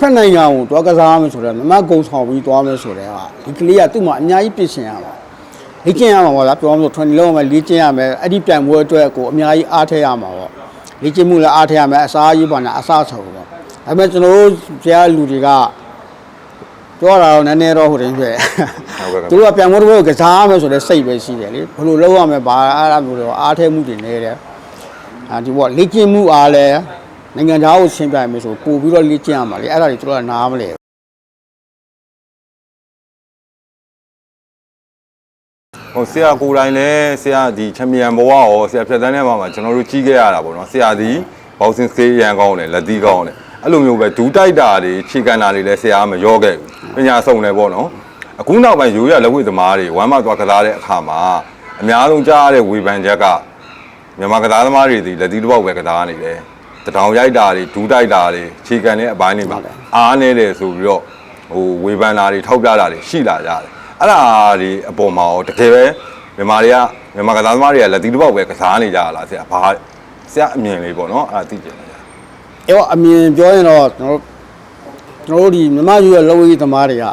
တစ်ဖက်နိုင်ငံကိုတွားကစားမယ်ဆိုတော့မမကုံဆောင်ပြီးတွားမယ်ဆိုတဲ့ဟာဒီကလေးကသူ့မှာအများကြီးပြင်ဆင်ရပါလေ့ကျင့်ရမှာပေါ့ဗျာပြောမှဆို20လုံးမှာလေ့ကျင့်ရမယ်အဲ့ဒီပြန်ပွဲအတွက်ကိုအများကြီးအားထည့်ရမှာပေါ့လေ့ကျင့်မှုလည်းအားထည့်ရမယ်အစားအရေးပါနဲ့အစားဆုံးပေါ့ဒါပေမဲ့ကျွန်တော်တို့ဆရာလူတွေကပြောတာတော့နည်းနည်းတော့ဟိုတင်ပြဟုတ်ကဲ့သူတို့ကပြန်ပွဲတစ်ပွဲကိုကစားမယ်ဆိုတဲ့စိတ်ပဲရှိတယ်လေဘယ်လိုလုပ်ရမလဲဘာအားအမျိုးတော့အားထည့်မှုတွေနေတယ်အာဒီပေါ့လေ့ကျင့်မှုအားလည်း နိုင်ငံသားကိုရှင်းပြမယ်ဆိုပို့ပြီးတော့လေ့ကျင့်ရမှာလေအဲ့ဒါတွေသူတို့ကနားမလဲဟိုဆရာကိုယ်တိုင်လည်းဆရာဒီချန်ပီယံဘဝရောဆရာဖြတ်သန်းတဲ့မှာမှာကျွန်တော်တို့ကြီးခဲ့ရတာပေါ့နော်ဆရာဒီဘောက်ဆင်းစေးရန်ကောင်းတယ်လက်သီးကောင်းတယ်အဲ့လိုမျိုးပဲဒူးတိုက်တာတွေခြေကန်တာတွေလည်းဆရာမရောခဲ့ဘူးပညာဆုံးတယ်ပေါ့နော်အခုနောက်ပိုင်းရိုးရလက်ဝိသမားတွေဝမ်းမသွားကစားတဲ့အခါမှာအများဆုံးကြားရတဲ့ဝေဖန်ချက်ကမြန်မာကစားသမားတွေဒီလက်သီးတစ်ပေါက်ပဲကစားနေတယ် တထောင်ရိုက်တာတွေဒူးတိုက်တာတွေခြေကန်တဲ့အပိုင်းတွေမှာအားနေတယ်ဆိုပြီးတော့ဟိုဝေဖန်တာတွေထောက်ပြတာတွေရှိလာကြတယ်အဲ့ဒါဒီအပေါ်မှာရောတကယ်ပဲမြန်မာတွေကမြန်မာကစားသမားတွေကလက်သီးတစ်ပေါက်ပဲကစားနေကြရလားဆရာဘာဆရာအမြင်လေးပေါ့နော်အဲ့ဒါသိကြတယ်ဆရာအဲ့တော့အမြင်ပြောရင်တော့ကျွန်တော်တို့ကျွန်တော်တို့ဒီမြမယူရဲ့လောဝေးသမားတွေက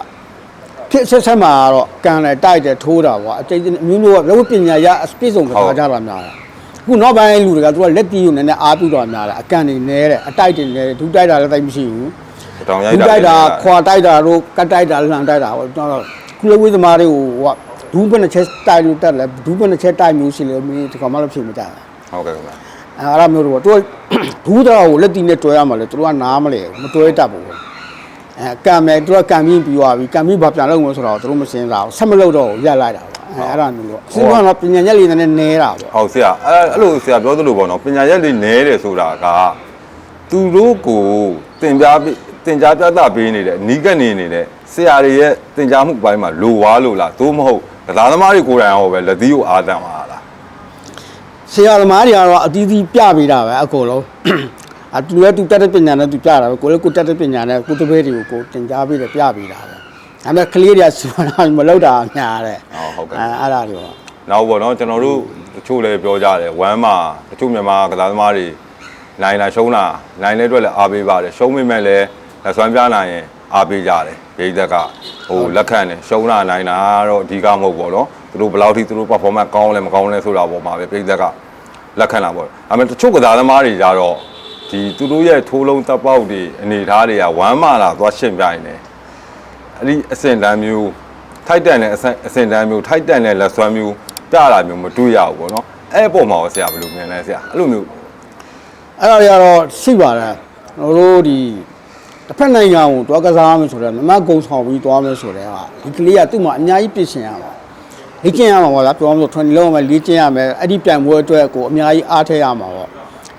ဖြစ်ဆက်ဆက်မှာတော့ကန်တယ်တိုက်တယ်ထိုးတာပေါ့အကျဉ်းအမျိုးမျိုးကလောဝပညာရအပြည့်စုံကစားကြတာများတယ်အ ခုနောက်ပိုင်းလူတွေကသူကလက်တီကိုနည်းနည်းအားပြုတော့များတယ်အကန်တွေနဲတယ်အတိုက်တွေနဲတယ်ဒူးတိုက်တာလည်းတိုက်မရှိဘူးတထောင်ရိုက်ဒူးတာတိုက်တာခွာတိုက်တာတို့ကတ်တိုက်တာလှန်တိုက်တာပေါ့ကျွန်တော်ကုလဝေးသမားတွေကိုဟိုကဒူးဘယ်နှချက်တိုက်လို့တက်လဲဒူးဘယ်နှချက်တိုက်မျိုးရှိလဲမင်းဒီကောင်မှလည်းဖြစ်မကြဘူးဟုတ်ကဲ့ခင်ဗျာအဲအဲ့ဒါမျိုးတော့သူကဘူးတော့ကိုလက်တီနဲ့တွဲရမှာလေသူကနားမလဲမတွဲတတ်ဘူးအဲကံမယ်သူကကံပြီးပြီးသွားပြီကံပြီးဘာပြန်လုပ်မလို့ဆိုတော့သူတို့မစင်းစားဘူးဆက်မလုပ်တော့ဘူးရက်လိုက်တာပေါ့ အဲအဲ့ဒါမျိုးလို့စဉ်းစားတော့ပညာရက်လေးနဲ့နဲတာပေါ့ဟုတ်ဆရာအဲ့အဲ့လိုဆရာပြောသလိုပေါ့နော်ပညာရက်လေးနဲတယ်ဆိုတာကသူတို့ကိုတင်ပြပေးတင်ကြားပြသပေးနေတဲ့နီးကနေနေတဲ့ဆရာတွေရဲ့တင်ကြားမှုအပိုင်းမှာလိုဝါလို့လားသို့မဟုတ်ကစားသမားတွေကိုယ်တိုင်ရောပဲလက်သီးကိုအားတန်ပါလားဆရာသမားတွေကတော့အတီးတီးပြပေးတာပဲအကုန်လုံးအတူလည်းသူတက်တဲ့ပညာနဲ့သူပြတာပဲကိုလည်းကိုတက်တဲ့ပညာနဲ့ကိုတပည့်တွေကိုကိုတင်ကြားပေးတယ်ပြပေးတာပဲ ဒါပေမဲ့ကလေးတွေကစီမံမလုပ်တာညားတယ်ဟုတ်ဟုတ်ကဲ့အဲအဲ့ဒါတွေပေါ့နောက်ပေါ့နော်ကျွန်တော်တို့တချို့လည်းပြောကြတယ်ဝမ်းမှာတချို့မြန်မာကစားသမားတွေနိုင်လာရှုံးလာနိုင်တဲ့အတွက်လည်းအားပေးပါတယ်ရှုံးမိမဲ့လည်းလက်ဆွမ်းပြနိုင်ရင်အားပေးကြတယ်ပြည်သက်ကဟိုလက်ခံတယ်ရှုံးလာနိုင်တာတော့အဓိကမဟုတ်ပေါ့နော်သူတို့ဘယ်လောက်ထိသူတို့ performance ကောင်းလဲမကောင်းလဲဆိုတာပေါ်မှာပဲပြည်သက်ကလက်ခံလာပေါ့ဒါပေမဲ့တချို့ကစားသမားတွေကြတော့ဒီသူတို့ရဲ့ထိုးလုံးတပ်ပေါက်တွေအနေထားတွေကဝမ်းမာလာသွားရှင်းပြနေတယ် အဲ့ဒီအစင်တန်းမျိုးထိုက်တန်တဲ့အစင်အစင်တန်းမျိုးထိုက်တန်တဲ့လက်စွမ်းမျိုးပြတာမျိုးမတွေ့ရဘူးပေါ့နော်အဲ့အပေါ်မှာရောဆရာဘယ်လိုမြင်လဲဆရာအဲ့လိုမျိုးအဲ့ဒါတွေကတော့ရှိပါတယ်ကျွန်တော်တို့ဒီတစ်ဖက်နိုင်ငံကိုတွားကစားမယ်ဆိုတော့မမကုံဆောင်ပြီးတွားမယ်ဆိုတဲ့ဟာဒီကလေးကသူ့မှာအများကြီးပြင်ဆင်ရပါလေ့ကျင့်ရမှာပေါ့လားပြောမှဆို20လုံးမှာလေ့ကျင့်ရမယ်အဲ့ဒီပြန်ပွဲအတွက်ကိုအများကြီးအားထည့်ရမှာပေါ့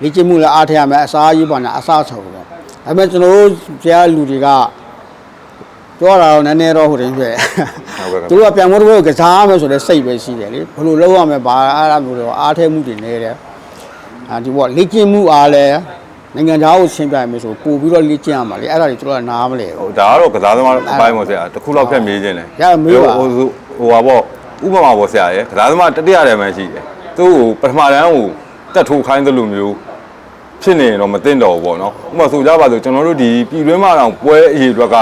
လေ့ကျင့်မှုလည်းအားထည့်ရမယ်အစားအရေးပါနဲ့အစားဆုံးပေါ့ဒါပေမဲ့ကျွန်တော်တို့ဆရာလူတွေက ပြောတာတော့နည်းနည်းတော့ဟိုတင်ပြဟုတ်ကဲ့သူတို့ကပြန်ပွဲတစ်ပွဲကိုကစားမယ်ဆိုတဲ့စိတ်ပဲရှိတယ်လေဘယ်လိုလုပ်ရမလဲဘာအားအမျိုးတော့အားထည့်မှုတွေနေတယ်အာဒီပေါ့လေ့ကျင့်မှုအားလဲနိုင်ငံသားကိုရှင်းပြမယ်ဆိုပို့ပြီးတော့လေ့ကျင့်ရမှာလေအဲ့ဒါတွေသူတို့ကနားမလဲဘူးဟိုဒါကတော့ကစားသမားအပိုင်းပေါ့ဆရာတစ်ခုလောက်ဖြတ်မေးခြင်းတယ်ရမေးပါဟိုဟိုဟိုဟာပေါ့ဥပမာပေါ့ဆရာရယ်ကစားသမားတတိယတည်းမှရှိတယ်သူ့ကိုပထမတန်းကိုတက်ထိုးခိုင်းသလိုမျိုးဖြစ်နေရင်တော့မသိတော့ဘူးပေါ့နော်ဥပမာဆိုကြပါဆိုကျွန်တော်တို့ဒီပြည်တွင်းမှာတော့ပွဲအရေးအတွက်က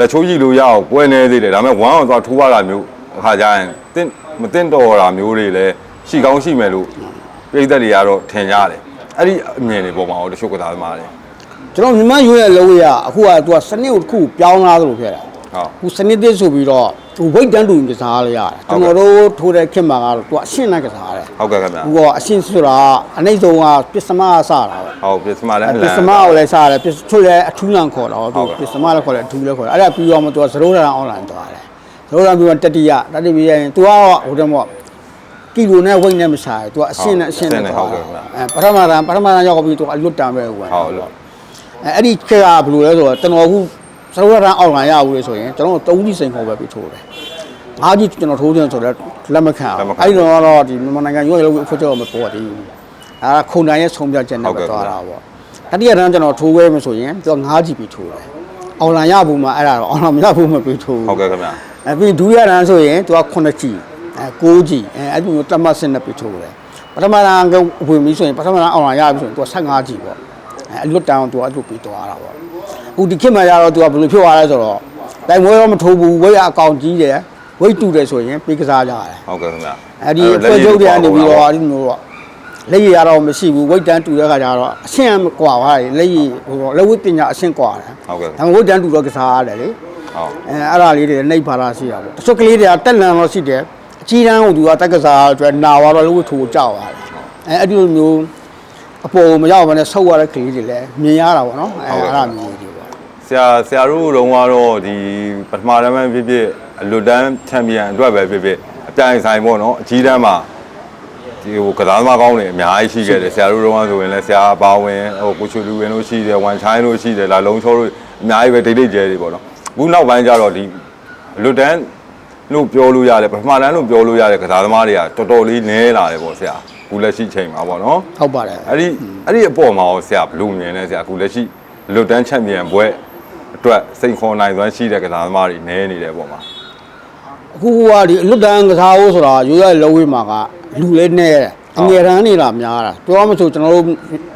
လက်ချိုးကြည့်လို့ရအောင်ပွဲနေသေးတယ်ဒါပေမဲ့ဝမ်းအောင်သွားထိုးရတာမျိုးအခါကျရင်တင်းမသိတော့တာမျိုးတွေလည်းရှိကောင်းရှိမယ်လို့ပြည်သက်တွေကတော့ထင်ကြတယ်အဲ့ဒီအမြင်တွေပေါ်မှာတော့တချို့ကစားသမားတွေကျွန်တော်မြန်မာရွေးရဲ့လုံးဝရအခုကသူကစနစ်ကိုတစ်ခုပြောင်းလာသလိုဖြစ်တာဟုတ်အခုစနစ်သစ်ဆိုပြီးတော့သူဝိတ်တန်းတူကစားလို့ရတယ်ကျွန်တော်တို့ထိုးတဲ့ခင်မှာကတော့သူကအရှင်းလိုက်ကစားတယ်ဟုတ်ကဲ့ခင်ဗျာအခုကအရှင်းဆိုတာအနှိမ့်ဆုံးကပစ္စမကစားတာပဲ ဟုတ်ပစ္စမလည်းအလံပစ္စမကိုလည်းစားတယ်ပစ္စထွတ်လည်းအထူးလန်ခေါ်တော့သူဟုတ်ကဲ့ပစ္စမလည်းခေါ်တယ်အထူးလည်းခေါ်တယ်အဲ့ဒါပြီးတော့မှသူကဇရိုးတန်အွန်လိုင်းသွားတယ်ဇရိုးတန်ပြီးတော့တတိယတတိယပြီးရင်သူကဟိုတည်းမို့ကီလိုနဲ့ဝိတ်နဲ့မစားဘူးသူကအရှင်းနဲ့အရှင်းနဲ့သွားတယ်အဲပထမတန်ပထမတန်ရောက်ပြီးသူကအလွတ်တန်ပဲဟိုကဟုတ်လို့အဲအဲ့ဒီခက်ကဘယ်လိုလဲဆိုတော့ကျွန်တော်အခုဇရိုးတန်အောက်လိုင်းရဘူးလေဆိုရင်ကျွန်တော်သုံးကြီးစိန်ခေါ်ပဲပြီးထိုးတယ်ငါးကြီးကျွန်တော်ထိုးတယ်ဆိုတော့လက်မခံအောင်အဲ့ဒီတော့တော့ဒီမြန်မာနိုင်ငံရွေးလို့အဖွဲ့ချုပ်မပေါ်သေးဘူး အဲခုံတိုင်းရဲ့ဆုံးဖြတ်ချက်နဲ့ပဲသွားတာပေါ့တတိယတန်းကျွန်တော်ထိုးခွဲမယ်ဆိုရင်သူက9 GB ထိုးတယ်။အောင်လိုင်းရဘူးမှာအဲ့ဒါတော့အောင်လိုင်းမရဘူးမပြီးထိုးဟုတ်ကဲ့ခင်ဗျာ။အဲပြီးဒုတိယတန်းဆိုရင်သူက 9 G အဲ 9 G အဲအဲ့ဒီမျိုးတတ်မှတ်စနစ်ပြီးထိုးတယ်။ပထမတန်းကဝင်ပြီးဆိုရင်ပထမတန်းအောင်လိုင်းရပြီဆိုရင်သူက 15 G ပေါ့။အဲအလွတ်တန်းသူကအဲ့လိုပြီးသွားတာပေါ့။အခုအခုဒီခေတ်မှာကျတော့သူကဘယ်လိုဖြစ်သွားလဲဆိုတော့တိုင်မွေးတော့မထိုးဘူးဝိတ်အကောင်ကြီးတယ်ဝိတ်တူတယ်ဆိုရင်ပေးကစားကြတယ်ဟုတ်ကဲ့ခင်ဗျာအဲ့ဒီအဖွဲ့ချုပ်တွေကနေပြီးတော့အဲ့ဒီမျိုးတော့ လက်ရည်ရတော့မရှိဘူးဝိတ်တန်းတူတဲ့ခါကျတော့အရှင်းမကွာသွားတယ်လက်ရည်ဟိုတော့လက်ဝိတ်ပညာအရှင်းကွာတယ်ဟုတ်ကဲ့ဒါပေမဲ့ဝိတ်တန်းတူတော့ကစားရတယ်လေဟုတ်အဲအဲ့ဒါလေးတွေနှိပ်ပါလာရှိတာပေါ့တချို့ကလေးတွေကတက်လန်တော့ရှိတယ်အကြီးတန်းကိုသူကတက်ကစားအတွက်နာသွားတော့လက်ဝိတ်ထိုးကြောက်ရတယ်အဲအဲ့ဒီလိုမျိုးအပေါ်မရောက်ဘဲနဲ့ဆုပ်ရတဲ့ကလေးတွေလည်းမြင်ရတာပေါ့နော်အဲအဲ့ဒါမျိုးတွေပေါ့ဆရာဆရာတို့တုန်းကတော့ဒီပထမတန်းပဲဖြစ်ဖြစ်အလွတ်တန်းချန်ပီယံအတွက်ပဲဖြစ်ဖြစ်အပြိုင်ဆိုင်ပေါ့နော်အကြီးတန်းမှာ ဒီဟိုကစားသမားကောင်းတွေအများကြီးရှိခဲ့တယ်ဆရာတို့တုန်းကဆိုရင်လည်းဆရာအပါဝင်ဟိုကိုချူလူဝင်လို့ရှိတယ်ဝန်ချိုင်းလို့ရှိတယ်လာလုံးချောလို့အများကြီးပဲဒိတ်ဒိတ်ကျဲတွေပေါ့နော်အခုနောက်ပိုင်းကျတော့ဒီအလွတ်တန်းလို့ပြောလို့ရတယ်ပထမတန်းလို့ပြောလို့ရတဲ့ကစားသမားတွေကတော်တော်လေးနည်းလာတယ်ပေါ့ဆရာအခုလက်ရှိချိန်မှာပေါ့နော်ဟုတ်ပါတယ်အဲ့ဒီအဲ့ဒီအပေါ်မှာရောဆရာဘယ်လိုမြင်လဲဆရာအခုလက်ရှိလွတ်တန်းချန်ပီယံဘွဲအတွက်စိန်ခေါ်နိုင်စွမ်းရှိတဲ့ကစားသမားတွေနည်းနေတဲ့အပေါ်မှာအခုကဒီအလွတ်တန်းကစားဖို့ဆိုတာရိုးရလောဝေးမှာက လူလေးနဲ့အငယ်တန်းနေတာများတာပြောမှဆိုကျွန်တော်တို့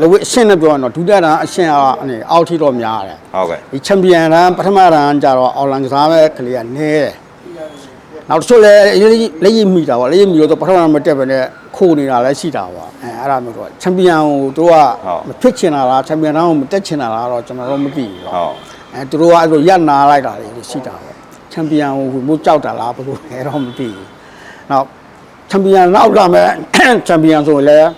လောဝေးအရှင်းနဲ့ပြောရင်တော့ဒုတိယတန်းအရှင်းအနေအောက်ထိတော့များတယ်ဟုတ်ကဲ့ဒီချန်ပီယံတန်းပထမတန်းကျတော့အော်လန်ကစားမဲ့ကလေးကနည်းတယ်နောက်တစ်ချို့လည်းလက်ရည်မိတာပေါ့လက်ရည်မိလို့တော့ပထမမတက်ပဲနဲ့ခိုးနေတာလည်းရှိတာပေါ့အဲအဲ့ဒါမျိုးတော့ချန်ပီယံကိုတို့ကမဖြစ်ချင်တာလားချန်ပီယံတန်းကိုမတက်ချင်တာလားတော့ကျွန်တော်တို့မသိဘူးပေါ့ဟုတ်အဲသူတို့ကအဲ့လိုရက်နာလိုက်တာတွေရှိတာပေါ့ချန်ပီယံကိုမို့ကြောက်တာလားဘယ်လိုလဲတော့မသိဘူးနောက် ချန်ပီယံနောက်လာမဲ့ချန်ပီယံဆိုရင်လည်း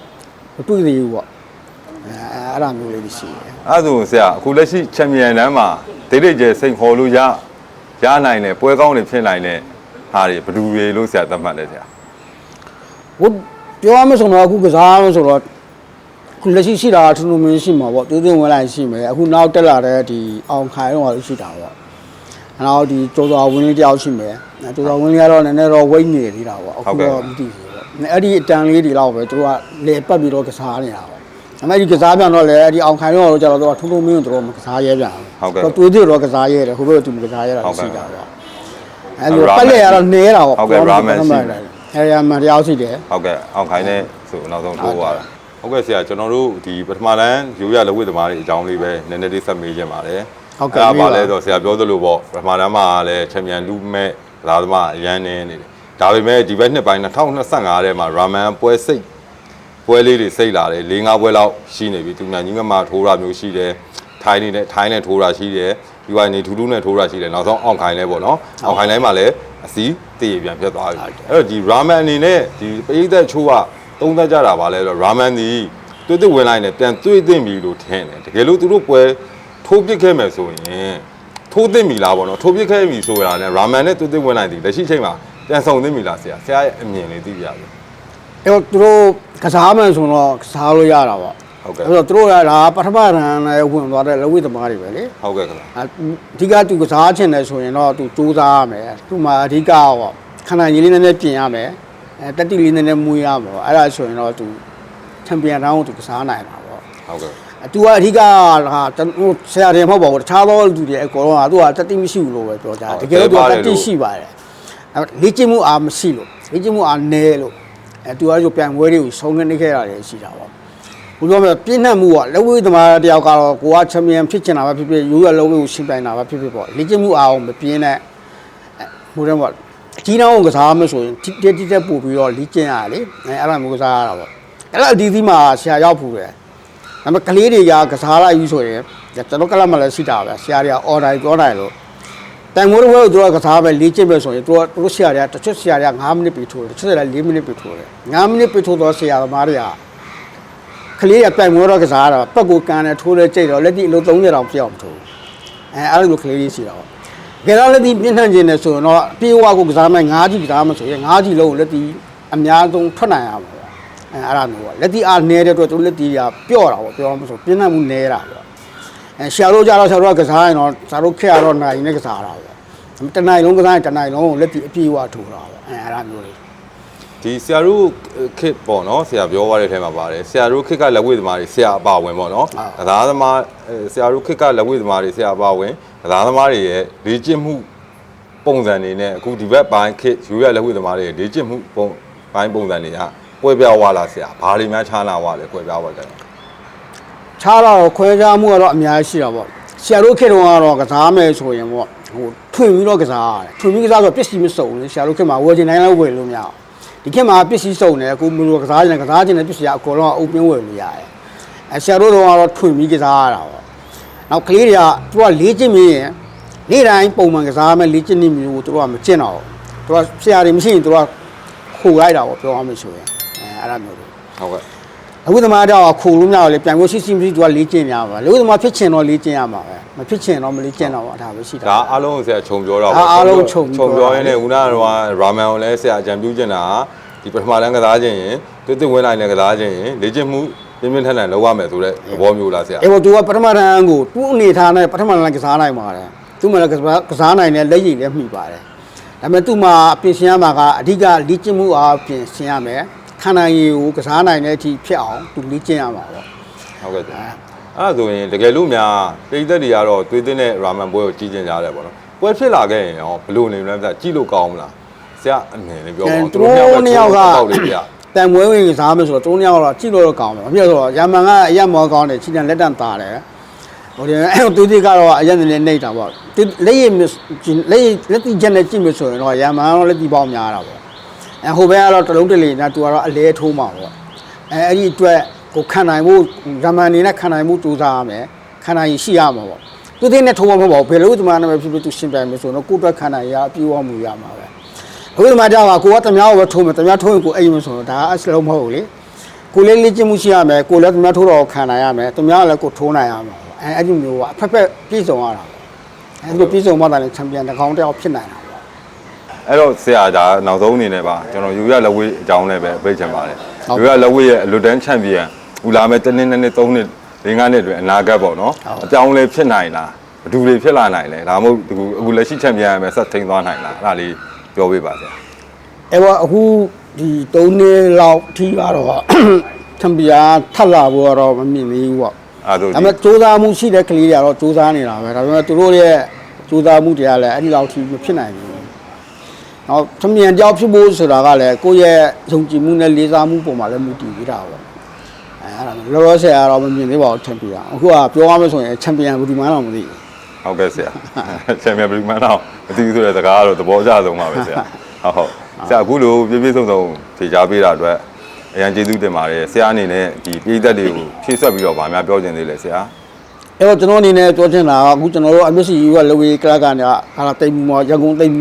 မတွေ့သေးဘူးပေါ့အဲအဲ့ဒါမျိုးလေးတွေရှိတယ်အဲ့ဒါဆိုဆရာအခုလက်ရှိချန်ပီယံတန်းမှာဒိတ်ဒိတ်ကျစိန်ခေါ်လို့ရရနိုင်တယ်ပွဲကောင်းတွေဖြစ်နိုင်တဲ့ဟာတွေဘယ်သူတွေလို့ဆရာသတ်မှတ်လဲဆရာဟိုပြောရမယ်ဆိုတော့အခုကစားမယ်ဆိုတော့ခုလက်ရှိရှိတာထူးထူးမင်းရှိမှာပေါ့တူးတူးဝင်လိုက်ရှိမယ်အခုနောက်တက်လာတဲ့ဒီအောင်ခိုင်တော့ရှိတာပေါ့ နောက်ဒီကျော်စွာဝင်းလေးတယောက်ရှိမယ်အဲကျော်စွာဝင်းလေးကတော့နည်းနည်းတော့ဝိတ်နေသေးတာပေါ့အခုတော့မသိဘူးပေါ့အဲ့ဒီအတန်လေးတွေတော့ပဲသူကလေပတ်ပြီးတော့ကစားနေတာပေါ့အမေဒီကစားပြန်တော့လေအဲ့ဒီအောင်ခိုင်တော့ကျတော့သူကထူးထူးမင်းတို့မကစားရဲပြန်ဘူးတူးတူးတော့ကစားရဲတယ်ဟိုဘက်ကသူမကစားရဲတာရှိတာပေါ့အဲ့လိုပတ်လက်ရတော့နေရတာပေါ့အဲ့ရမှတယောက်ရှိတယ်ဟုတ်ကဲ့အောင်ခိုင်းနေဆိုနောက်ဆုံးထိုးသွားတာဟုတ်ကဲ့ဆရာကျွန်တော်တို့ဒီပထမတန်းရိုးရလက်ဝတ်သမားတွေအကြောင်းလေးပဲနည်းနည်းလေးဆက်မေးခြင်းပါတယ် ဟုတ်ကဲ့အဲ့ဒါမေးပါပါလဲဆိုတော့ဆရာပြောသလိုပေါ့ပထမတန်းမှာလည်းချန်ပီယံလူမဲ့ကစားသမားအရန်နေနေတယ်ဒါပေမဲ့ဒီဘက်နှစ်ပိုင်း2025ထဲမှာရာမန်ပွဲစိတ်ပွဲလေးတွေစိတ်လာတယ်၄၅ပွဲလောက်ရှိနေပြီသူညာကြီးငမထိုးတာမျိုးရှိတယ်ထိုင်းနေနဲ့ထိုင်းနဲ့ထိုးတာရှိတယ်ဒီဝိုင်းနေထူးထူးနဲ့ထိုးတာရှိတယ်နောက်ဆုံးအောင်ခိုင်းလဲပေါ့နော်အောင်ခိုင်းလဲမှာလည်းအစီးတည်ပြန်ပြတ်သွားပြီအဲ့တော့ဒီရာမန်အနေနဲ့ဒီပရိသတ်ချိုးကသုံးသက်ကြတာပါလဲဆိုတော့ရာမန်ဒီတွေ့တွေ့ဝင်လိုက်နေပြန်တွေ့သိမ့်ပြီလို့ထင်တယ်တကယ်လို့သူတို့ပွဲ ထိုးပစ်ခဲ့မယ်ဆိုရင်ထိုးသိမ့်ပြီလားပေါ့နော်ထိုးပစ်ခဲ့ပြီဆိုတာနဲ့ရာမန်နဲ့တူတူဝင်လိုက်သည်လက်ရှိချိန်မှာပြန်ဆောင်သိမ့်ပြီလားဆရာဆရာရဲ့အမြင်လေးသိပြရစေအဲ့တော့သူတို့ကစားမှန်ဆိုတော့ကစားလို့ရတာပေါ့ဟုတ်ကဲ့အဲ့တော့သူတို့ကဒါပထမရန်လည်းဝင်သွားတဲ့လက်ဝိသမားတွေပဲလေဟုတ်ကဲ့ခင်ဗျာအဓိကသူကစားချင်တယ်ဆိုရင်တော့သူစူးစမ်းရမယ်သူ့မှာအဓိကပေါ့ခန္ဓာကြီးလေးနည်းနည်းပြင်ရမယ်အဲတက်တိလေးနည်းနည်းမွေးရမှာပေါ့အဲ့ဒါဆိုရင်တော့သူချန်ပီယံတောင်းကိုသူကစားနိုင်တာပေါ့ဟုတ်ကဲ့ အတူကအဓိကဟာကျွန်တော်ဆရာတွေမဟုတ်ပါဘူးတခြားသောလူတွေအကုန်လုံးကသူကတတိမရှိဘူးလို့ပဲပြောကြတယ်တကယ်လို့သူကတတိရှိပါတယ်အဲလေ့ကျင့်မှုအားမရှိလို့လေ့ကျင့်မှုအားနည်းလို့အဲသူကဆိုပြန်ဝဲတွေကိုဆုံးနေခဲ့ရတယ်ရှိတာပေါ့ဘုရားမြတ်ပြင်းနှံ့မှုကလက်ဝဲသမားတယောက်ကတော့ကိုကချန်ပီယံဖြစ်ချင်တာပဲဖြစ်ဖြစ်ရိုးရလုံးကိုရှင်းပြိုင်တာပဲဖြစ်ဖြစ်ပေါ့လေ့ကျင့်မှုအားအောင်မပြင်းတဲ့ဘုရားမြတ်အကြီးတောင်ကစားမယ်ဆိုရင်တိတိတက်ပို့ပြီးတော့လေ့ကျင့်ရတယ်လေအဲအဲ့ဒါမျိုးကစားရတာပေါ့အဲ့ဒါအဒီဒီမှာဆရာရောက်ဖူးတယ် ဒါပေမဲ့ကလေးတွေကကစားလိုက်ပြီဆိုရင်ကျွန်တော်ကလပ်မလည်းရှိတာပဲဆရာတွေက order ပြောနိုင်လို့တိုင်မိုးတော့သူကကစားပဲလေးချစ်ပဲဆိုရင်သူကသူတို့ဆရာတွေကတစ်ချက်ဆရာတွေက9မိနစ်ပြီးထိုးတယ်တစ်ချက်ဆရာက4မိနစ်ပြီးထိုးတယ်9မိနစ်ပြီးထိုးတော့ဆရာသမားတွေကကလေးကတိုင်မိုးတော့ကစားတာပတ်ကိုကန်တယ်ထိုးတယ်ကြိတ်တော့လက်တိအလုံး30တောင်ပြည့်အောင်ထိုးအဲအဲ့လိုကလေးလေးရှိတာပေါ့ကြတော့လက်တိပြင်းထန်ခြင်းနဲ့ဆိုရင်တော့ပြေဝကိုကစားမယ်9ကြီးကစားမယ်ဆိုရင်9ကြီးလုံးကိုလက်တိအများဆုံးထွက်နိုင်ရမှာပေါ့ အဲအဲ့ဒါမျိုးပေါ့လက်တီအားနေတဲ့အတွက်သူလက်တီကပြော့တာပေါ့ပြောမှဆိုပြင်းထန်မှုနေတာပေါ့အဲရှာတို့ကြတော့ရှာတို့ကကစားရင်တော့ရှာတို့ခက်ရတော့နိုင်နဲ့ကစားတာပေါ့တနိုင်လုံးကစားရင်တနိုင်လုံးကိုလက်တီအပြေးဝထိုးတာပေါ့အဲအဲ့ဒါမျိုးလေးဒီဆရာတို့ခစ်ပေါ့နော်ဆရာပြောသွားတဲ့အထဲမှာပါတယ်ဆရာတို့ခစ်ကလက်ဝဲသမားတွေဆရာအပါဝင်ပေါ့နော်ကစားသမားအဲဆရာတို့ခစ်ကလက်ဝဲသမားတွေဆရာအပါဝင်ကစားသမားတွေရဲ့လေ့ကျင့်မှုပုံစံတွေနဲ့အခုဒီဘက်ပိုင်းခစ်ရိုးရလက်ဝဲသမားတွေရဲ့လေ့ကျင့်မှုပုံပိုင်းပုံစံတွေက ကွဲပြားသွားလားဆရာဘာတွေများခြားနာသွားလဲကွဲပြားသွားကြတယ်ခြားတော့ခွဲခြားမှုကတော့အများကြီးရှိတာပေါ့ဆဆရာတို့ခေတ်တုန်းကတော့ကစားမယ်ဆိုရင်ပေါ့ဟိုထွင်ပြီးတော့ကစားရတယ်ထွင်ပြီးကစားဆိုပစ္စည်းမစုံဘူးလေဆရာတို့ခေတ်မှာဝယ်ချင်တိုင်းလည်းဝယ်လို့မရအောင်ဒီခေတ်မှာပစ္စည်းစုံတယ်အခုမလို့ကစားချင်တယ်ကစားချင်တဲ့ပစ္စည်းကအကုန်လုံးအုပ်ပြင်းဝယ်လို့ရတယ်အဲဆရာတို့တော့ကတော့ထွင်ပြီးကစားရတာပေါ့နောက်ကလေးတွေကသူကလေးကျင့်မင်းရင်နေ့တိုင်းပုံမှန်ကစားမယ်လေးကျင့်နေမျိုးကိုသူကမကျင့်တော့ဘူးသူကဆရာတွေမရှိရင်သူကခိုလိုက်တာပေါ့ပြောရမယ်ဆိုရင် အဲအဲ့ဒါမျိုးတွေဟုတ်ကဲ့အခုသမားတော့ခုလုံးများတော့လေပြန်ကိုရှိရှိမရှိသူကလေးကျင့်ရပါလေအခုသမားဖြစ်ချင်တော့လေးကျင့်ရမှာပဲမဖြစ်ချင်တော့မလေးကျင့်တော့ပါဒါပဲရှိတာဒါအားလုံးကိုဆရာခြုံပြောတော့ဒါအားလုံးခြုံပြောခြုံပြောရင်းနဲ့ဦးနာတော့ရာမန်ကိုလည်းဆရာအကြံပြုချင်တာဒီပထမတန်းကစားခြင်းရင်တွတ်တွတ်ဝင်လိုက်နဲ့ကစားခြင်းရင်လေ့ကျင့်မှုပြင်းပြင်းထန်ထန်လုပ်ရမယ်ဆိုတဲ့သဘောမျိုးလားဆရာအေးဘောသူကပထမတန်းကိုသူ့အနေထားနဲ့ပထမတန်းကစားနိုင်ပါတယ်သူ့မှာလည်းကစားကစားနိုင်တယ်လက်ရည်လည်းမှီပါတယ်ဒါပေမဲ့သူ့မှာပြင်ဆင်ရမှာကအဓိကလေ့ကျင့်မှုအားပြင်ဆင်ရမယ် ခန္ဓာရည်ကိုကစားနိုင်တဲ့အထိဖြစ်အောင်သူလေ့ကျင့်ရမှာပေါ့ဟုတ်ကဲ့ဆရာအဲ့ဒါဆိုရင်တကယ်လို့များပြည်သက်တွေကတော့သွေးသွင်းတဲ့ရာမန်ပွဲကိုကြီးကျင်ကြတယ်ပေါ့နော်ပွဲဖြစ်လာခဲ့ရင်ရောဘယ်လိုနေမလဲဆရာကြည့်လို့ကောင်းမလားဆရာအမြင်လေးပြောပါဦးသူတို့နှစ်ယောက်ကတောက်လေးပြတန်မွေးဝင်ကစားမယ်ဆိုတော့သူတို့နှစ်ယောက်ကတော့ကြည့်လို့တော့ကောင်းတယ်ဘာဖြစ်လို့လဲဆိုတော့ရမန်ကအရက်မောကောင်းတယ်ခြေတံလက်တံတာတယ်ဟိုဒီအဲ့သူတိကတော့အရက်နဲ့နေတာပေါ့သူလက်ရည်မလက်ရည်လက်တိချက်နဲ့ကြည့်မယ်ဆိုရင်တော့ရမန်ကတော့လက်တိပေါင်းများတာပေါ့ အဲဟိုဘက်ကတော့တလုံးတလေနဲ့သူကတော့အလဲထိုးမှာပေါ့အဲအဲ့ဒီအတွက်ကိုခံနိုင်မှုရမန်နေနဲ့ခံနိုင်မှုစူးစမ်းရမယ်ခံနိုင်ရရှိရမှာပေါ့သူတိနဲ့ထိုးမှာမဟုတ်ဘူးဘယ်လိုဒီမှာနဲ့ဖြစ်ဖြစ်သူရှင်းပြမယ်ဆိုတော့ကိုယ့်အတွက်ခံနိုင်ရအပြည့်အဝမှုရမှာပဲအခုဒီမှာကြောက်တာကိုကတများကိုပဲထိုးမယ်တများထိုးရင်ကိုအိမ်မဆိုတော့ဒါအစလုံးမဟုတ်ဘူးလေကိုလေးလေးကျင့်မှုရှိရမယ်ကိုလည်းတများထိုးတော့ခံနိုင်ရမယ်တများလည်းကိုထိုးနိုင်ရမှာပေါ့အဲအဲ့ဒီမျိုးကအဖက်ဖက်ပြည့်စုံရတာပေါ့အဲ့ဒီပြည့်စုံမှသာလေချန်ပီယံတစ်ကောင်တစ်ယောက်ဖြစ်နိုင်တာပေါ့ အဲ့တော့ဆရာဒါနောက်ဆုံးအနေနဲ့ပါကျွန်တော်ယူရလက်ဝေးအကြောင်းလည်းပဲပြချင်ပါတယ်ယူရလက်ဝေးရဲ့အလွတ်တန်းချန်ပီယံဦးလာမဲ့တစ်နှစ်နှစ်နှစ်သုံးနှစ်လေးငါးနှစ်အတွင်းအနာဂတ်ပေါ့နော်အကြောင်းလည်းဖြစ်နိုင်လားဘယ်သူတွေဖြစ်လာနိုင်လဲဒါမှမဟုတ်အခုအခုလက်ရှိချန်ပီယံပဲဆက်ထိန်သွားနိုင်လားအဲ့ဒါလေးပြောပြပါဆရာအဲ့တော့အခုဒီ၃နှစ်လောက်အထိကတော့ချန်ပီယံထပ်လာဖို့ကတော့မမြင်သေးဘူးပေါ့အဲ့ဒါဆိုဒါပေမဲ့စူးစမ်းမှုရှိတဲ့ကလေးတွေကတော့စူးစမ်းနေတာပဲဒါပေမဲ့သူတို့ရဲ့စူးစမ်းမှုတွေကလည်းအဲ့ဒီလောက်ထိမဖြစ်နိုင်ဘူး။ နောက်သမီးကြောက်ဖြစ်ဖို့ဆိုတာကလည်းကိုယ့်ရဲ့ယုံကြည်မှုနဲ့လေးစားမှုပုံမှာလည်းမူတည်ပြီးတာပေါ့။အဲအဲ့ဒါလောလောဆယ်ကတော့မမြင်သေးပါဘူးချန်ပီယံ။အခုကပြောရမယ်ဆိုရင်ချန်ပီယံဘယ်သူမှတော့မသိဘူးဟုတ်ကဲ့ဆရာချန်ပီယံဘယ်လိုမှတော့မသိဘူးဆိုတဲ့စကားကတော့သဘောကျဆုံးပါပဲဆရာဟုတ်ဟုတ်ဆရာအခုလိုပြည့်ပြည့်စုံစုံဖြေချပေးတာအတွက်အရန်ကျေးဇူးတင်ပါတယ်ဆရာအနေနဲ့ဒီပြည်သက်တွေကိုဖြည့်ဆွက်ပြီးတော့ဗာများပြောချင်သေးလဲဆရာ။အဲ့တော့ကျွန်တော်အနေနဲ့ပြောချင်တာကအခုကျွန်တော်တို့အမစ်စီယူကလော်ဝေးကလပ်ကနေဟာလာတိမ်မော်ရန်ကုန်တိမ်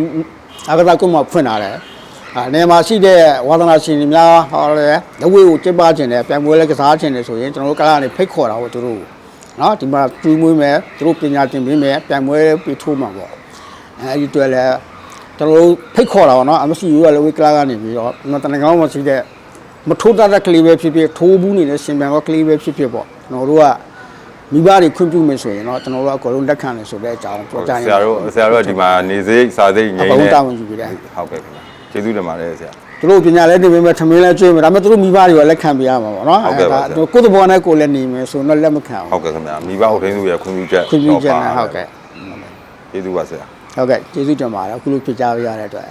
အကစားကွန်းမှာဖွင့်လာတယ်။အနေမှာရှိတဲ့ဝါသနာရှင်တွေများဟောလဲလော်ဝေးကိုကျင်းပခြင်းတယ်ပြန်ပွဲလဲကစားခြင်းတယ်ဆိုရင်ကျွန်တော်တို့ကလပ်ကနေဖိတ်ခေါ်တာပေါ့သူတို့။နော်ဒီမှာတူးမွေးမယ်သူတို့ပညာသင်ပေးမယ်ပြန်ပွဲပြီးထိုးမှာပေါ့။အဲဒီတွေ့လဲကျွန်တော်တို့ဖိတ်ခေါ်တာပေါ့နော်အမစ်စီယူကလော်ဝေးကလပ်ကနေပြီးတော့ကျွန်တော်တနင်္ဂနွေမှာရှိတဲ့မထိုးတတ်တဲ့ကလေးပဲဖြစ်ဖြစ်ထိုးဘူးနေတဲ့ရှင်ပြန်ကကလေးပဲဖြစ်ဖြစ်ပေါ့ကျွန်တော်တို့က မိဘတွေခွင့်ပြုမယ်ဆိုရင်တော့ကျွန်တော်တို့ကအကုန်လုံးလက်ခံတယ်ဆိုတဲ့အကြောင်းပြောကြရင်ဆရာတို့ဆရာတို့ကဒီမှာနေစိတ်စာစိတ်ငြိမ်းအကုန်နေလုံးတာဝန်ယူပြီးတယ်ဟုတ်ကဲ့ခင်ဗျာကျေးဇူးတင်ပါတယ်ဆရာသူတို့ပညာလည်းနေပေးမယ်ထမင်းလည်းကျွေးမယ်ဒါပေမဲ့သူတို့မိဘတွေကလက်ခံပေးရမှာပေါ့နော်ဟုတ်ကဲ့ပါဆရာဒါကိုယ့်တဘောနဲ့ကိုယ်လည်းနေမယ်ဆိုတော့လက်မခံဘူးဟုတ်ကဲ့ခင်ဗျာမိဘအုပ်ထင်းစုရဲ့ခွင့်ပြုချက်ခွင့်ပြုချက်နဲ့ဟုတ်ကဲ့ကျေးဇူးပါဆရာဟုတ်ကဲ့ကျေးဇူးတင်ပါတယ်အခုလိုဖြစ်ကြရတဲ့အတွက်